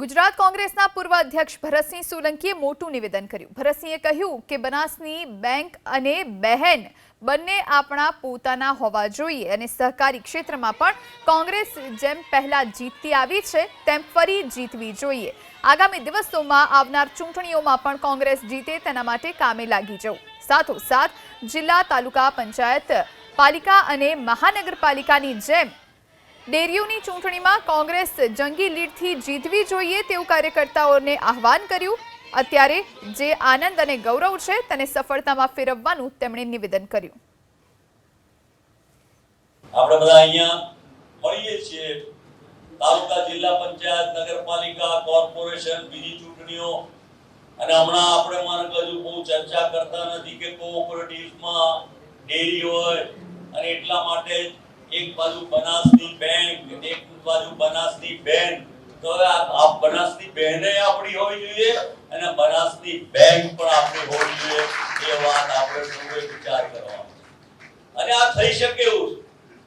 ગુજરાત કોંગ્રેસના પૂર્વ અધ્યક્ષ ભરતસિંહ સોલંકીએ મોટું નિવેદન કર્યું. ભરતસિંહે કહ્યું કે બનાસની બેંક અને બહેન બંને આપણા પોતાના હોવા જોઈએ અને સહકારી ક્ષેત્રમાં પણ કોંગ્રેસ જેમ પહેલા જીતતી આવી છે, તેમ ફરી જીતવી જોઈએ. આગામી દિવસોમાં આવનાર ચૂંટણીઓમાં પણ કોંગ્રેસ જીતે તેના માટે કામે લાગી જવું. સાથોસાથ જિલ્લા તાલુકા પંચાયત પાલિકા અને મહાનગરપાલિકાની જેમ ડેરીઓની ચૂંટણીમાં કોંગ્રેસ જંગી લીડથી જીતવી જોઈએ તેવું કાર્યકર્તાઓને આહવાન કર્યું. અત્યારે જે આનંદ અને ગૌરવ છે તેને સફળતામાં ફેરવવાનું તેમણે નિવેદન કર્યું. આપણે બધા અહીંયા મળીએ છીએ. તાલુકા જિલ્લા પંચાયત, નગરપાલિકા, કોર્પોરેશન, બીજી ચૂંટણીઓ. અને હમણાં આપણે માનો હજુ બહુ ચર્ચા કરતા નથી કે કોઓપરેટિવમાં ડેરી હોય અને એટલા માટે એક બાજુ બનાસની બેન, એક બાજુ બનાસની બેન. તો આ બનાસની બહેને આપણી હોવી જોઈએ અને બનાસની બેન પણ આપણી હોવી જોઈએ. એ વાત આપણે સૌએ વિચાર કરવાનો અને આ થઈ શકે એવું.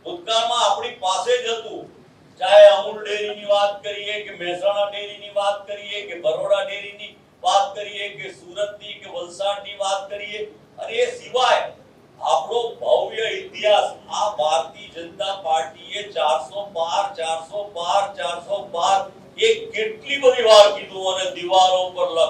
ભૂતકાળમાં આપણી પાસે જ હતું. ચાહે અમૂલ ડેરીની વાત કરીએ કે મહેસાણા ડેરીની વાત કરીએ કે બરોડા ડેરીની વાત કરીએ કે સુરતની કે વલસાડની વાત કરીએ. અને એ સિવાય આપણો ભવ્ય ઇતિહાસ બાર ચારસો બાર ચારસો બાર. એ કેટલી બધી વાર કીધું અને દિવાલો પર